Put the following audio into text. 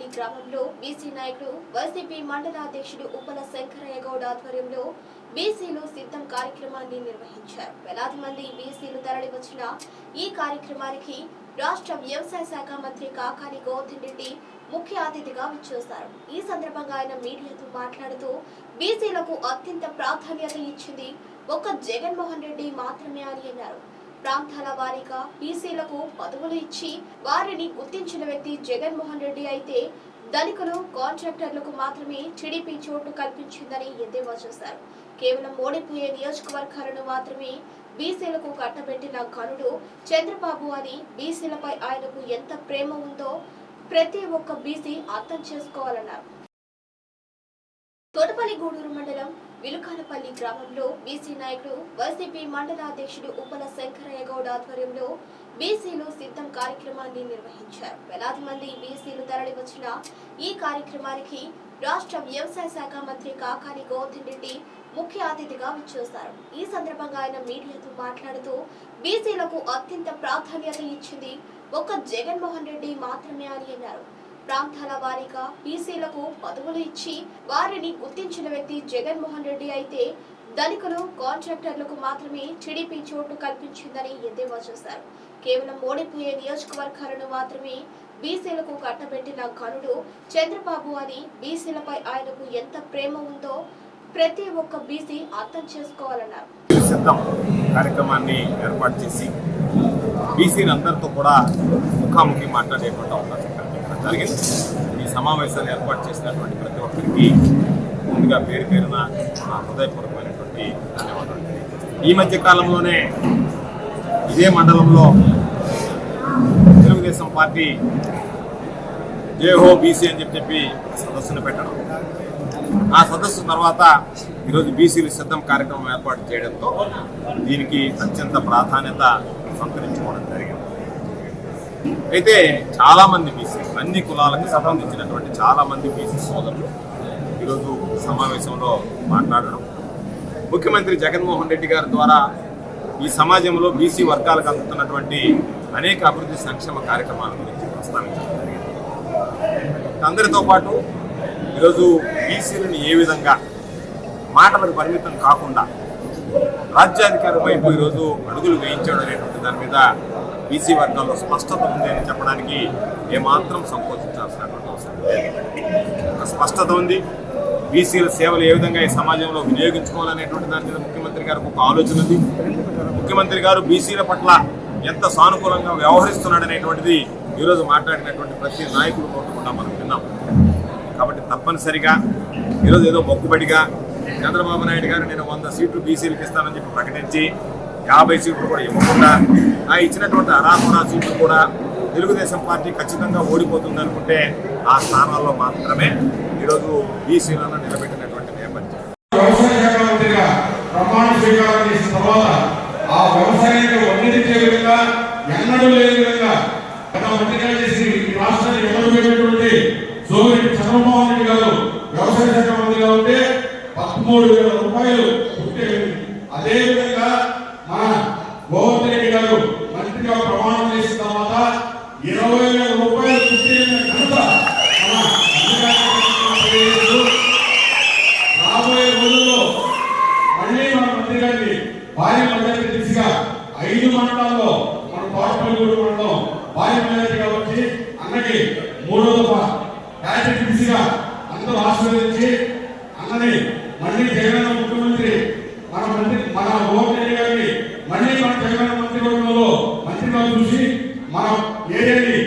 తోటపల్లి గ్రామంలో బీసీ నాయకుడు వైసీపీ మండల అధ్యక్షుడు ఉప్పల శంకరయ్య గౌడ్ ఆధ్వర్యంలో బీసీలు సిద్ధం కార్యక్రమాన్ని నిర్వహించారు. వేలాది మంది బీసీలు తరలివచ్చిన ఈ కార్యక్రమానికి రాష్ట్ర వ్యవసాయ శాఖ మంత్రి కాకాని గౌతమ్ రెడ్డి ముఖ్య అతిథిగా విచ్చేశారు. ఈ సందర్భంగా ఆయన మీడియాతో మాట్లాడుతూ బీసీలకు అత్యంత ప్రాధాన్యత ఇచ్చింది ఒక్క జగన్మోహన్ రెడ్డి మాత్రమే అని అన్నారు. ప్రాంతాల వారీగా బీసీలకు పదవులు ఇచ్చి వారిని గుర్తించిన వ్యక్తి జగన్మోహన్ రెడ్డి అయితే ధనికులు కాంట్రాక్టర్లకు మాత్రమే టీడీపీ చోటు కల్పించిందని ఎద్దేవా చేశారు. కేవలం ఓడిపోయే నియోజకవర్గాలను మాత్రమే బీసీలకు కట్టబెట్టిన ఘనుడు చంద్రబాబు అని బీసీలపై ఆయనకు ఎంత ప్రేమ ఉందో ప్రతి ఒక్క బీసీ అర్థం చేసుకోవాలన్నారు. తోటపల్లి గూడూరు మండలం విలుకానపల్లి గ్రామంలో బీసీ నాయకుడు వైసీపీ మండల అధ్యక్షుడు ఉప్పల శంకరయ్య గౌడ్ ఆధ్వర్యంలో బీసీలు సిద్ధం కార్యక్రమాన్ని నిర్వహించారు. వేలాది మంది బీసీలు తరలివచ్చిన ఈ కార్యక్రమానికి రాష్ట్ర వ్యవసాయ శాఖ మంత్రి కాకాని గౌతమ్ రెడ్డి ముఖ్య అతిథిగా విచ్చేశారు. ఈ సందర్భంగా ఆయన మీడియాతో మాట్లాడుతూ బీసీలకు అత్యంత ప్రాధాన్యత ఇచ్చింది ఒక్క జగన్మోహన్ రెడ్డి మాత్రమే అని అన్నారు. ప్రాంతాల వారీగా బీసీలకు పదవులు ఇచ్చి వారిని గుర్తించిన వ్యక్తి జగన్మోహన్ రెడ్డి అయితే ధనికులు కాంట్రాక్టర్లకు మాత్రమే టీడీపీ చోటు కల్పించిందని ఎద్దేవా చేశారు. కేవలం ఓడిపోయే నియోజకవర్గాలను మాత్రమే బీసీలకు కట్టబెట్టిన ఘనుడు చంద్రబాబు అని బీసీలపై ఆయనకు ఎంత ప్రేమ ఉందో ప్రతి ఒక్క బీసీ అర్థం చేసుకోవాలన్నారు. కార్యక్రమాన్ని ఏర్పాటు చేసి బీసీలందరితో కూడా ముఖాముఖి మాట్లాడేటువంటి అవకాశం జరిగింది ఈ సమావేశాన్ని ఏర్పాటు చేసినటువంటి ప్రతి ఒక్కరికి ముందుగా పేరు పేరున నా హృదయపూర్వకమైనటువంటి ధన్యవాదాలు ఈ మధ్య కాలంలోనే ఇదే మండలంలో తెలుగుదేశం పార్టీ జేహో బీసీ అని చెప్పి చెప్పి సదస్సును పెట్టడం. ఆ సదస్సు తర్వాత ఈరోజు బీసీలు సిద్ధం కార్యక్రమం ఏర్పాటు చేయడంతో దీనికి అత్యంత ప్రాధాన్యత సంతరించుకోవడం జరిగింది. అయితే చాలామంది బీసీ అన్ని కులాలకు సంబంధించినటువంటి చాలామంది బీసీ సోదరులు ఈరోజు సమావేశంలో మాట్లాడడం. ముఖ్యమంత్రి జగన్మోహన్ రెడ్డి గారి ద్వారా ఈ సమాజంలో బీసీ వర్గాలకు అందుతున్నటువంటి అనేక అభివృద్ధి సంక్షేమ కార్యక్రమాల గురించి ప్రస్తావించడం జరిగింది. అందరితో పాటు ఈరోజు బీసీలను ఏ విధంగా మాటలకు పరిమితం కాకుండా రాజ్యాధికారం వైపు ఈరోజు అడుగులు వేయించడం అనేటువంటి దాని మీద బీసీ వర్గాల్లో స్పష్టత ఉంది అని చెప్పడానికి ఏమాత్రం సంకోచించాల్సినటువంటి అవసరం లేదు. ఒక స్పష్టత ఉంది. బీసీల సేవలు ఏ విధంగా ఈ సమాజంలో వినియోగించుకోవాలనేటువంటి దాని మీద ముఖ్యమంత్రి గారికి ఒక ఆలోచన ఉంది. ముఖ్యమంత్రి గారు బీసీల పట్ల ఎంత సానుకూలంగా వ్యవహరిస్తున్నాడు అనేటువంటిది ఈరోజు మాట్లాడినటువంటి ప్రతి నాయకుడు కూడా మనం విన్నాం. కాబట్టి తప్పనిసరిగా ఈరోజు ఏదో మొక్కుబడిగా చంద్రబాబు నాయుడు గారు నేను వంద సీట్లు బీసీలకు ఇస్తానని చెప్పి ప్రకటించి యాభై సీట్లు కూడా ఇవ్వకుండా ఆ ఇచ్చినటువంటి అరాకొరా సీట్లు కూడా తెలుగుదేశం పార్టీ ఖచ్చితంగా ఓడిపోతుంది అనుకుంటే ఆ స్థానాల్లో మాత్రమే ఈరోజు బీసీలను నిలబెట్టినటువంటి నేపథ్యం. ప్రమాణ స్వీకారం చేసిన తర్వాత ఆ విధంగా ఎన్నడూ లేని విధంగా గత మంత్రిగా చేసి ఈ రాష్ట్రాన్ని ఎదురుపెట్టినటువంటి సోమిరెడ్డి చంద్రమోహన్ రెడ్డి గారు వ్యవసాయ శాఖ మంత్రిగా ఉంటే పదమూడు వేల రూపాయలు పుట్టే అదే విధంగా మన గోవర్ధన్ రెడ్డి గారు మంత్రిగా ప్రమాణం చేసిన తర్వాత ఇరవై వేల రూపాయలు పుట్టే ఘనత రాబోయే రోజుల్లో మళ్ళీ మన మంత్రి గారిని భార్య మెజారిటీ దిశగా ఐదు మండలాల్లో మన తోటపల్లి భార్య really